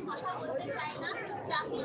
কথা বলতে চাই না। চাকরি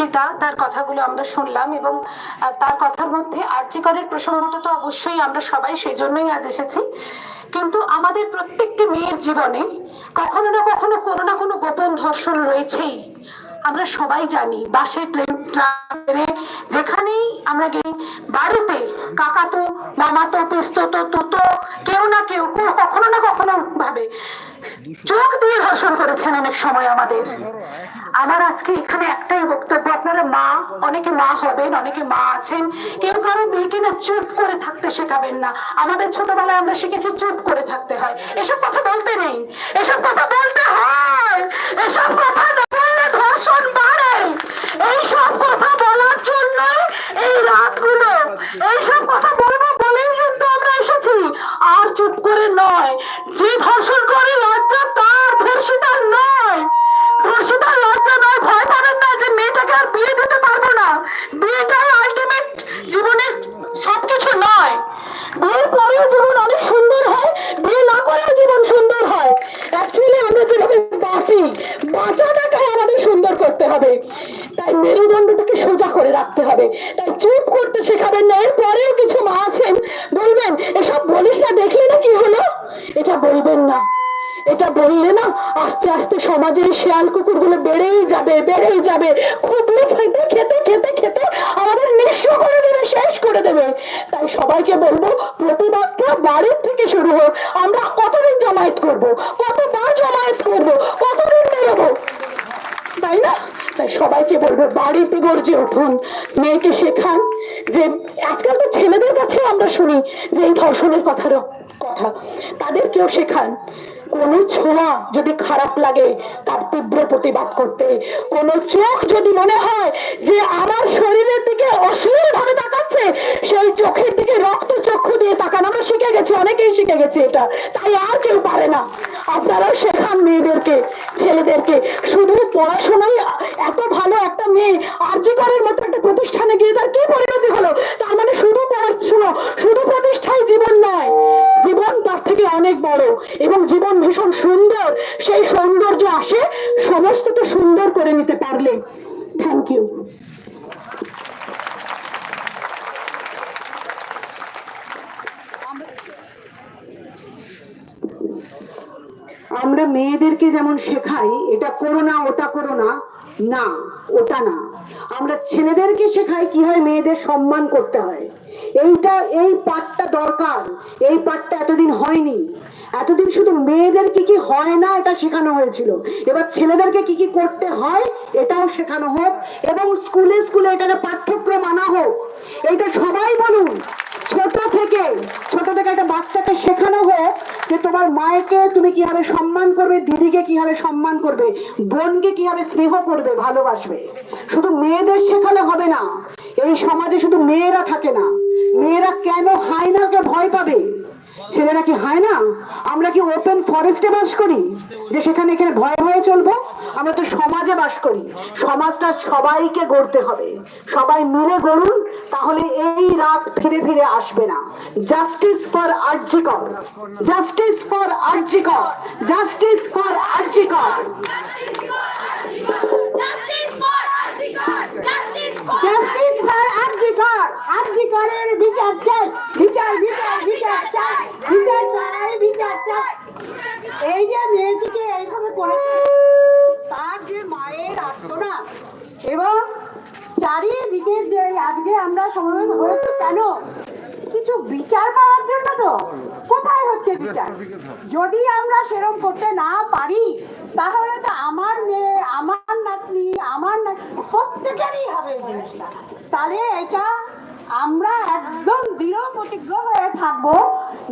ঈশিতা তার কথাগুলো আমরা শুনলাম এবং তার কথার মধ্যে আর্যিকরের প্রসঙ্গটা তো অবশ্যই আমরা সবাই সেই জন্যই আজ এসেছি। কিন্তু আমাদের প্রত্যেকটি মেয়ের জীবনে কখনো না কখনো কোনো না কোনো গোপন ধর্ষণ রয়েছেই। আমরা সবাই জানি বাসের ট্রেন যেখানেই আমরা বাড়িতে কাকাতো, মামাতো তুতো, কেউ না কেউ কখনো না কখনো ভাবে। চোখ দিয়ে ধর্ষণ করেছেন অনেক সময় আমাদের। আমার আজকে এখানে একটাই বক্তব্য, আপনারা মা, অনেকে মা হবেন, অনেকে মা আছেন। কেউ কারও মেয়েকে না চুপ করে থাকতে শেখাবেন না। আমাদের ছোটবেলায় আমরা শিখেছি চুপ করে থাকতে হয়। এসব কথা বলতে নেই। এসব কথা বলতে হয়। এসব কথা না বললে ধর্ষণ বাড়ে। এইসব কথা বলার জন্য এই রাতগুলো। এইসব কথা বলব বলেই কিন্তু আমরা এসেছি। আর চুপ করে নয়। যে বললে না, আস্তে আস্তে সমাজের শেয়াল কুকুরগুলো বেড়েই যাবে বেড়েই যাবে। খুবলে খেতে খেতে খেতে খেতে আমাদের নিঃস্ব করে দেবে, শেষ করে দেবে। তাই সবাইকে বলব, প্রতিবাদটা বাড়ির থেকে শুরু হোক। আমরা কতদিন জমায়েত করব? কতবার জমায়েত করব? কতদিন বেরোবো তাই না? তাই সবাইকে বলব, বাড়িতে গর্জে উঠুন। মেয়েকে শেখান যে, আজকাল তো ছেলেদের কাছে আমরা শুনি যে, এই ধর্ষণের কথার কথা। তাদেরকেও শেখান। কোন ছোঁয়া যদি খারাপ লাগে, তার তীব্র প্রতিবাদ করতে। কোন চোখ যদি মনে হয় যে আমার শরীরের দিকে অশ্লীল ভাবে তাকাচ্ছে, সেই চোখের দিকে রক্ত চক্ষু দিয়ে তাকান আমরা শিখে গেছি, অনেকেই শিখে গেছি এটা। তাই আর কেউ পারে না। আপনারাও শেখান মেয়েদেরকে, ছেলেদেরকে। শুধু পড়াশোনায় এত ভালো একটা মেয়ে আর্যিকরের মতো একটা প্রতিষ্ঠানে গিয়ে তার কি পরিণতি হলো? তার মানে শুধু পড়াশোনা, শুধু প্রতিষ্ঠায় জীবন নয়। অনেক বড় এবং জীবন ভীষণ সুন্দর। সেই সৌন্দর্য আসে সমস্তটা সুন্দর করে নিতে পারলে। থ্যাংক ইউ আমরা মেয়েদেরকে যেমন শেখাই, এটা করো না, ওটা করো না না, ওটা না। আমরা ছেলেদেরকে শেখাই কি হয় মেয়েদের সম্মান করতে হয়। এইটা, এই পাঠটা দরকার। এই পাঠটা এতদিন হয়নি। এতদিন শুধু মেয়েদের কি কি হয় না, এটা শেখানো হয়েছিল। এবার ছেলেদেরকে কি কি করতে হয়, এটাও শেখানো হোক এবং স্কুলে স্কুলে এটাকে পাঠ্যক্রম আনা হোক। এইটা সবাই বলুন, ছোট থেকে ছোট থেকে একটা বাচ্চাকে শেখানো হোক যে তোমার মায়েকে তুমি কীভাবে সম্মান করবে, দিদিকে কীভাবে সম্মান করবে, বোনকে কীভাবে স্নেহ করবে, ভালোবাসবে। শুধু মেয়েদের শেখালে হবে না, এই সমাজে শুধু মেয়েরা থাকে না। মেয়েরা কেন হায়নাকে ভয় পাবে? ছেলেরা কি হয় না আমরা কি ওপেন ফরেস্টে বাস করি? যে সেখানে এখানে ভয়ে ভয়ে চলবো? আমরা তো সমাজে বাস করি। সমাজটা সবাইকে গড়তে হবে। সবাই মিলে গড়ুন, তাহলে এই রাত ফিরে ফিরে আসবে না। Justice for RG Kar justice for RG Kar justice for RG Kar for Arjikar! Justice for justice বিচার চাই। বিচার বিচার বিচার চাই। বিচার চাই বিচার চাই। এই যে মেয়েটিকে এইভাবে তার যে মায়ের এবং চারিদিকে যে আজকে আমরা সমবেত হয়েছে কেন? কিছু বিচার পাওয়ার জন্য তো। কোথায় হচ্ছে বিচার? যদি আমরা সেরকম করতে না পারি, তাহলে তো আমার মেয়ে, আমার নাতনি আমার প্রত্যেকেরই হবে তাহলে এটা আমরা একদম দৃঢ় প্রতিজ্ঞ হয়ে থাকব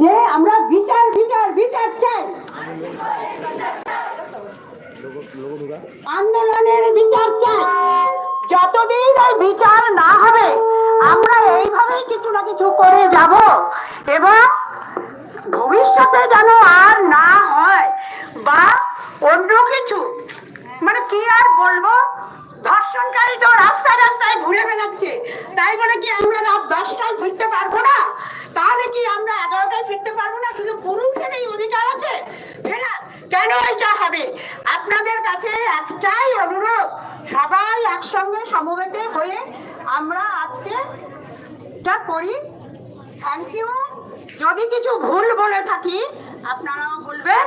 যে আমরা বিচার বিচার বিচার চাই। আন্দোলনের বিচার চাই। যতদিন বিচার না হবে, আমরা এইভাবেই কিছু না কিছু করে যাব এবং ভবিষ্যতে যেন আর না হয় বা অন্য কিছু মানে কি আর বলব? ধর্ষণকারী তো রাস্তায় রাস্তায় ঘুরে বেড়াচ্ছে। তাই বলে কি আমরা রাত দশটায় ফিরতে পারব না? তাহলে কি আমরা এগারোটায় ফিরতে পারব না? শুধু পুরুষের এই অধিকার আছে? কেন এটা হবে? আপনাদের কাছে একটাই অনুরোধ সবাই একসঙ্গে সমবেতে হয়ে আমরা আজকে এটা করি। থ্যাংক ইউ যদি কিছু ভুল বলে থাকি আপনারাও বলবেন।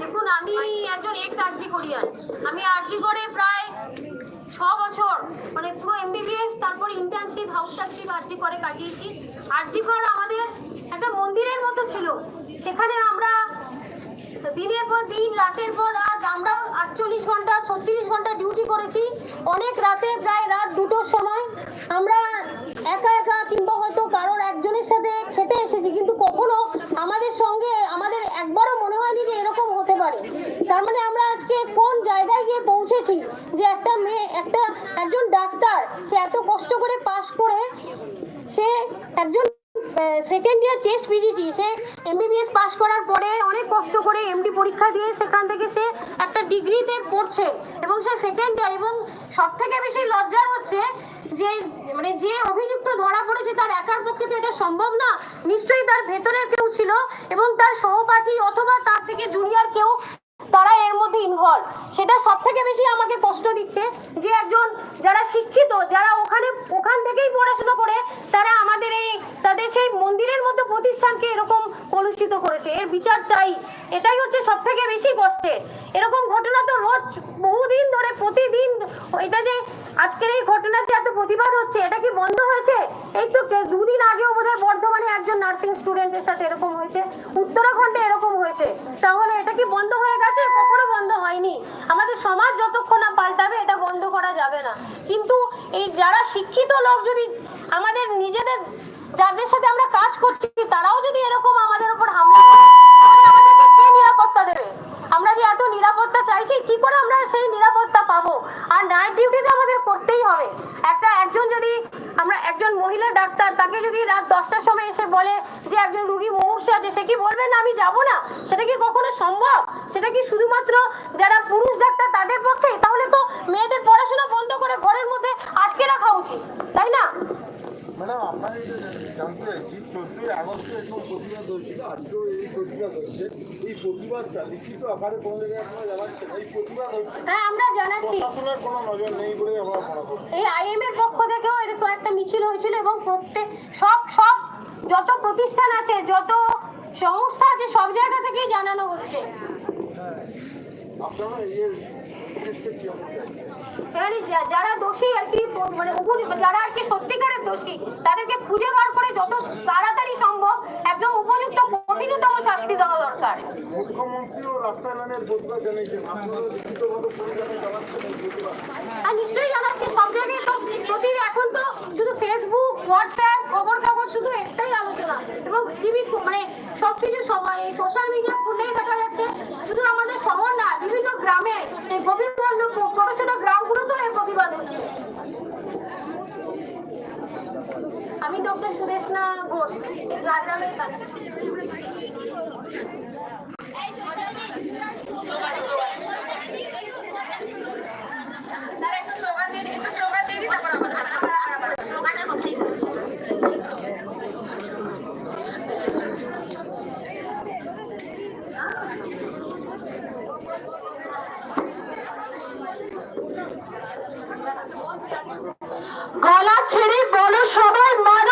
দেখুন, আমি একজন এক্স আরজি কোরিয়ান আমি আরজি করে প্রায় ছ বছর মানে পুরো এমবিবিএস তারপর ইন্টার্নশিপ হাউস টাকশিপ আরজি করে কাটিয়েছি। আরজি কর আমাদের একটা মন্দিরের মতো ছিল। সেখানে আমরা দিনের পর দিন, রাতের পর রাত আমরা আটচল্লিশ ঘণ্টা, ছত্রিশ ঘণ্টা ডিউটি করেছি। অনেক রাতে প্রায় রাত দুটোর সময় আমরা একা একা কিংবা হয়তো কারোর একজনের সাথে খেতে এসেছি, কিন্তু কখনো আমাদের সঙ্গে আমাদের একবারও মনে হয়নি যে এরকম হতে পারে। তার মানে আমরা আজকে কোন জায়গায় গিয়ে পৌঁছেছি যে একটা মেয়ে, একটা, একজন ডাক্তার, সে এত কষ্ট করে পাশ করে, সে একজন সেকেন্ড ইয়ার চেস পিজিটি সে এমবিবিএস পাশ করার পরে অনেক কষ্ট করে এমডি পরীক্ষা দিয়ে সেখান থেকে সে একটা ডিগ্রিতে পড়ছে। এবং সে সেকেন্ড ইয়ার এবং সব থেকে বেশি লজ্জার হচ্ছে যে মানে যে অভিযুক্ত ধরা পড়েছে তার একার পক্ষে তো এটা সম্ভব না। নিশ্চয়ই তার ভেতরের কেউ ছিল এবং তার সহপাঠী অথবা তার থেকে জুনিয়র কেউ, তারা এর মধ্যে ইনভলভ সেটা সব থেকে বেশি আমাকে কষ্ট দিচ্ছে যে একজন যারা শিক্ষিত, যারা ওখানে, ওখান থেকেই পড়াশোনা করে, তারা আমাদের এই, তাদের সেই মন্দিরের মতো প্রতিষ্ঠানকে এরকম কলুষিত করেছে। এর বিচার চাই। এটাই হচ্ছে সব থেকে বেশি কষ্টে এরকম ঘটনা তো রোজ, বহুদিন ধরে, প্রতিদিন, এটা যে আজকের এই ঘটনাতে এত প্রতিবাদ হচ্ছে, এটা কি বন্ধ হয়েছে? এই তো দুদিন আগেও বোধহয় বর্ধমানে একজন নার্সিং স্টুডেন্টের সাথে এরকম হয়েছে। উত্তরাখণ্ডে এরকম হয়েছে। তাহলে এটা কি বন্ধ হয়ে গেছে? কখনো বন্ধ হয়নি। আমাদের সমাজ যতক্ষণ না পাল্টাবে, এটা বন্ধ করা যাবে না। কিন্তু এই যারা শিক্ষিত লোক যদি আমাদের নিজেদের, যাদের সাথে আমরা কাজ করছি, তারাও যদি এরকম আমাদের উপর হামলা করে আমাদেরকে কে নিরাপত্তা দেবে? আমরা যে এত নিরাপত্তা চাইছি, কি করে আমরা সেই নিরাপত্তা পাবো? আর নাইট ডিউটি তো আমাদের করতেই হবে। একটা একজন যদি, আমরা একজন মহিলা ডাক্তার, তাকে যদি রাত দশটার সময় এসে বলে যে একজন রুগী মুমূর্ষু আছে, সে কি বলবে না, আমি যাব না? সেটা কি কখনো সম্ভব? সেটা কি শুধুমাত্র যারা পুরুষ ডাক্তার তাদের পক্ষে? তাহলে তো মেয়েদের পড়াশোনা বন্ধ করে ঘরের মধ্যে আটকে রাখা উচিত, তাই না? ম্যাডাম, আপনাকে যে জানতে চাইছি চোদ্দই আগস্টে প্রতিবাদ হয়েছিল আজকেও এই প্রতিবাদ হচ্ছে আপনারা জানাচ্ছেন এই প্রতিবাদ হ্যাঁ আমরা জানাচ্ছি। প্রশাসনের এই আইএম পক্ষ থেকেও এরকম একটা মিছিল হয়েছিল এবং প্রত্যেক সব সব যত প্রতিষ্ঠান আছে, যত সংস্থা আছে, সব জায়গা থেকেই জানানো হচ্ছে। যা- যারা দোষী আর কি মানে উপযুক্ত যারা আর কি সত্যিকারের দোষী তাদেরকে খুঁজে বার করে যত তাড়াতাড়ি সম্ভব একদম উপযুক্ত কঠিনতম শাস্তি দেওয়া দরকার। মুখ্যমন্ত্রীও রাস্তায় প্রতিবাদ জানিয়েছেন। আর নিশ্চয়ই জানাচ্ছি সব জায়গায় তো প্রতি এখন তো শুধু ফেসবুক হোয়াটসঅ্যাপ খবর কাগজ শুধু একটাই আলোচনা। এবং টিভি মানে সবকিছু সবাই এই সোশ্যাল মিডিয়া খুললেই দেখা যাচ্ছে। শুধু আমাদের শহর না বিভিন্ন গ্রামে গোবিন্দগঞ্জ ছোট ছোট আমি ডক্টর সুরেশনা ঘোষ জয়গ্রামের গলা ছেড়ে বলো সবাই মার